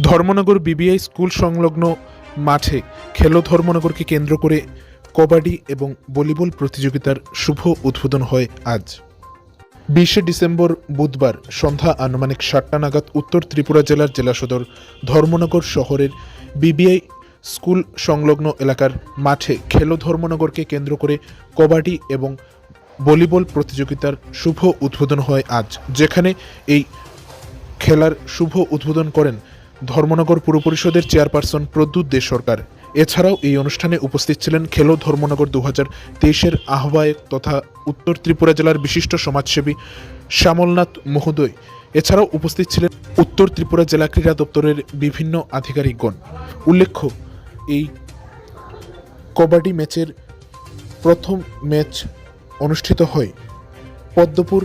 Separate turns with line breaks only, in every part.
Dharmanagar BBI school সংলগ্ন মাঠে খেলো ধর্মনগরকে কেন্দ্র করে কবাডি এবং ভলিবল প্রতিযোগিতার শুভ উদ্বোধন হয় আজ। বিশে ডিসেম্বর বুধবার সন্ধ্যা আনুমানিক সাতটা নাগাদ উত্তর ত্রিপুরা জেলার জেলা সদর ধর্মনগর শহরের বিবিআই স্কুল সংলগ্ন এলাকার মাঠে খেলো ধর্মনগরকে কেন্দ্র করে কবাডি এবং ভলিবল প্রতিযোগিতার শুভ উদ্বোধন হয় আজ। যেখানে এই খেলার শুভ উদ্বোধন করেন ধর্মনগর পুর পরিষদের চেয়ারপারসন প্রদ্যুৎ দে সরকার। এছাড়াও এই অনুষ্ঠানে উপস্থিত ছিলেন খেলো ধর্মনগর দু হাজার তেইশের আহ্বায়ক তথা উত্তর ত্রিপুরা জেলার বিশিষ্ট সমাজসেবী শ্যামলনাথ মহোদয়। এছাড়াও উপস্থিত ছিলেন উত্তর ত্রিপুরা জেলা ক্রীড়া দপ্তরের বিভিন্ন আধিকারিকগণ। উল্লেখ্য, এই কবাডি ম্যাচের প্রথম ম্যাচ অনুষ্ঠিত হয় পদ্মপুর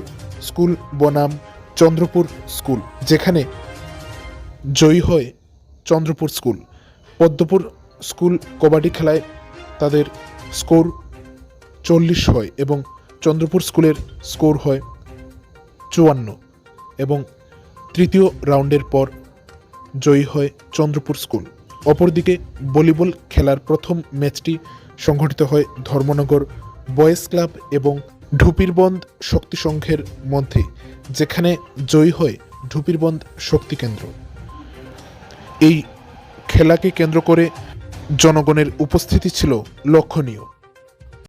স্কুল বনাম চন্দ্রপুর স্কুল, যেখানে জয়ী হয় চন্দ্রপুর স্কুল। পদ্মপুর স্কুল কবাডি খেলায় তাদের স্কোর চল্লিশ হয় এবং চন্দ্রপুর স্কুলের স্কোর হয় চুয়ান্ন এবং তৃতীয় রাউন্ডের পর জয়ী হয় চন্দ্রপুর স্কুল। অপরদিকে ভলিবল খেলার প্রথম ম্যাচটি সংঘটিত হয় ধর্মনগর বয়েজ ক্লাব এবং ঢুপিরবন্দ শক্তি সংঘের মধ্যে, যেখানে জয়ী হয় ঢুপিরবন্দ শক্তি কেন্দ্র। এই খেলাকে কেন্দ্র করে জনগণের উপস্থিতি ছিল লক্ষণীয়।